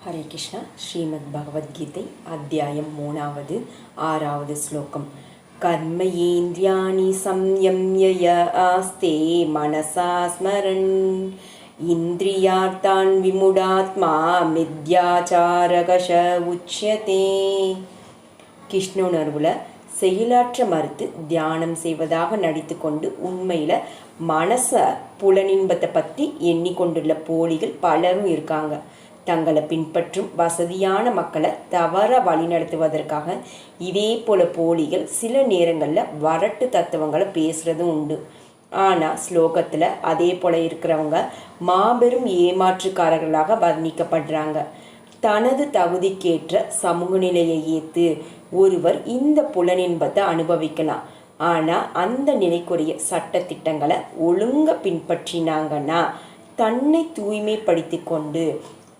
ஹரே கிருஷ்ணா ஸ்ரீமத் பகவத்கீதை அத்தியாயம் மூணாவது ஆறாவது ஸ்லோகம் கர்மயேந்திரியாணி சம்யம்ய ஆஸ்தே மனசா ஸ்மரன் இந்திரியார்த்தான் விமுடாத்மா மித்யாச்சாரகஷ உச்சியதே கிருஷ்ணுணர்வுல செயலாற்ற மறுத்து தியானம் செய்வதாக நடித்து கொண்டு உண்மையில் மனசை புலனின்பத்தை பற்றி எண்ணிக்கொண்டுள்ள போலிகள் பலரும் இருக்காங்க தங்களை பின்பற்றும் வசதியான மக்களை தவற வழிநடத்துவதற்காக இதே போல போலிகள் சில நேரங்களில் வரட்டு தத்துவங்களை பேசுகிறதும் உண்டு. ஆனால் ஸ்லோகத்தில் அதே போல் இருக்கிறவங்க மாபெரும் ஏமாற்றுக்காரர்களாக வர்ணிக்கப்படுறாங்க. தனது தகுதிக்கேற்ற சமூக நிலையை ஏற்று ஒருவர் இந்த புலனின்பத்தை அனுபவிக்கலாம். ஆனால் அந்த நிலைக்குரிய சட்டத்திட்டங்களை ஒழுங்க பின்பற்றினாங்கன்னா தன்னை தூய்மைப்படுத்தி கொண்டு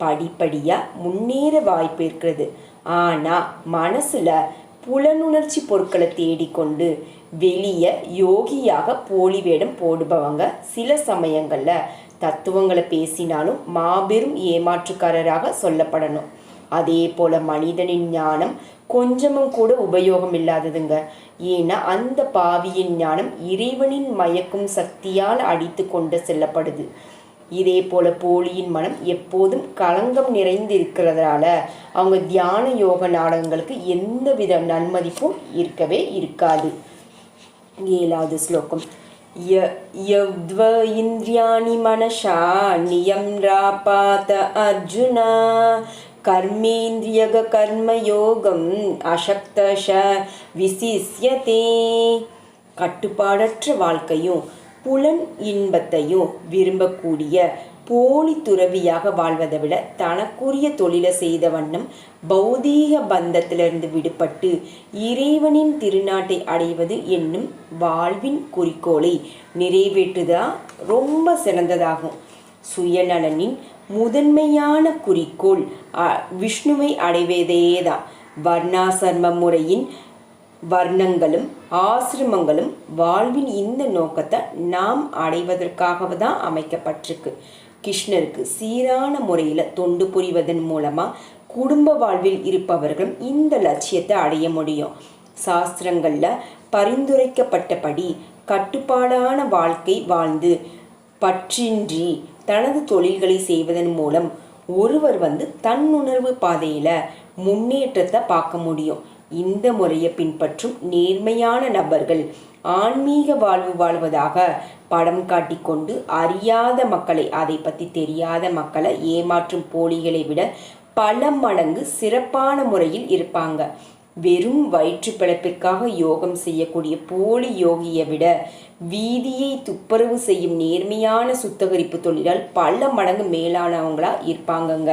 படிப்படியாக முன்னேற வாய்ப்பு இருக்கிறது. ஆனால் மனசில் புலனுணர்ச்சி பொருட்களை தேடிக்கொண்டு வெளியே யோகியாக போலி வேடம் போடுபவங்க சில சமயங்களில் தத்துவங்களை பேசினாலும் மாபெரும் ஏமாற்றுக்காரராக சொல்லப்படணும். அதே போல மனிதனின் ஞானம் கொஞ்சமும் கூட உபயோகம் இல்லாததுங்க. ஏன்னா அந்த பாவியின் ஞானம் இறைவனின் மயக்கும் சக்தியால் அடித்து கொண்டு செல்லப்படுது. இதே போல போலியின் மனம் எப்போதும் களங்கம் நிறைந்து இருக்கிறதால அவங்க தியான யோக நாடகங்களுக்கு எந்த வித நன்மதிப்பும் இருக்கவே இருக்காது ஏழாவது ஸ்லோகம் यद्व इन्द्रियाणि मनसा नियम्रापात अर्जुन கர்மேந்திரியக அசக்தஷ விசிஷ்யதே கட்டுப்பாடற்ற வாழ்க்கையும் புலன் இன்பத்தையும் விரும்பக்கூடிய போலி துறவியாக வாழ்வதை விட தனக்குரிய தொழிலை செய்த வண்ணம் பௌதீக பந்தத்திலிருந்து விடுபட்டு இறைவனின் திருநாட்டை அடைவது என்னும் வாழ்வின் குறிக்கோளை நிறைவேற்றுதா ரொம்ப சிறந்ததாகும். சுயநலனின் முதன்மையான குறிக்கோள் விஷ்ணுவை அடைவதேதான். வர்ணாசர்ம முறையின் வர்ணங்களும் ஆசிரமங்களும் வாழ்வின் இந்த நோக்கத்தை நாம் அடைவதற்காக தான் அமைக்கப்பட்டிருக்கு. கிருஷ்ணருக்கு சீரான முறையில் தொண்டு புரிவதன் மூலமாக குடும்ப வாழ்வில் இருப்பவர்களும் இந்த லட்சியத்தை அடைய முடியும். சாஸ்திரங்களில் பரிந்துரைக்கப்பட்டபடி கட்டுப்பாடான வாழ்க்கை வாழ்ந்து பற்றின்றி தனது தொழில்களை செய்வதன் மூலம் ஒருவர் வந்து தன்னுணர்வு பாதையில் முன்னேற்றத்தை பார்க்க முடியும். இந்த முறையை பின்பற்றும் நேர்மையான நபர்கள் ஆன்மீக வாழ்வு வாழ்வதாக படம் காட்டிக்கொண்டு அறியாத மக்களை அதை பற்றி தெரியாத மக்களை ஏமாற்றும் போலிகளை விட பல மடங்கு சிறப்பான முறையில் இருப்பாங்க. வெறும் வயிற்று பிழைப்பிற்காக யோகம் செய்யக்கூடிய போலி யோகியை விட வீதியை துப்புரவு செய்யும் நேர்மையான சுத்தகரிப்பு தொழிலால் பல மடங்கு மேலானவங்களா இருப்பாங்கங்க.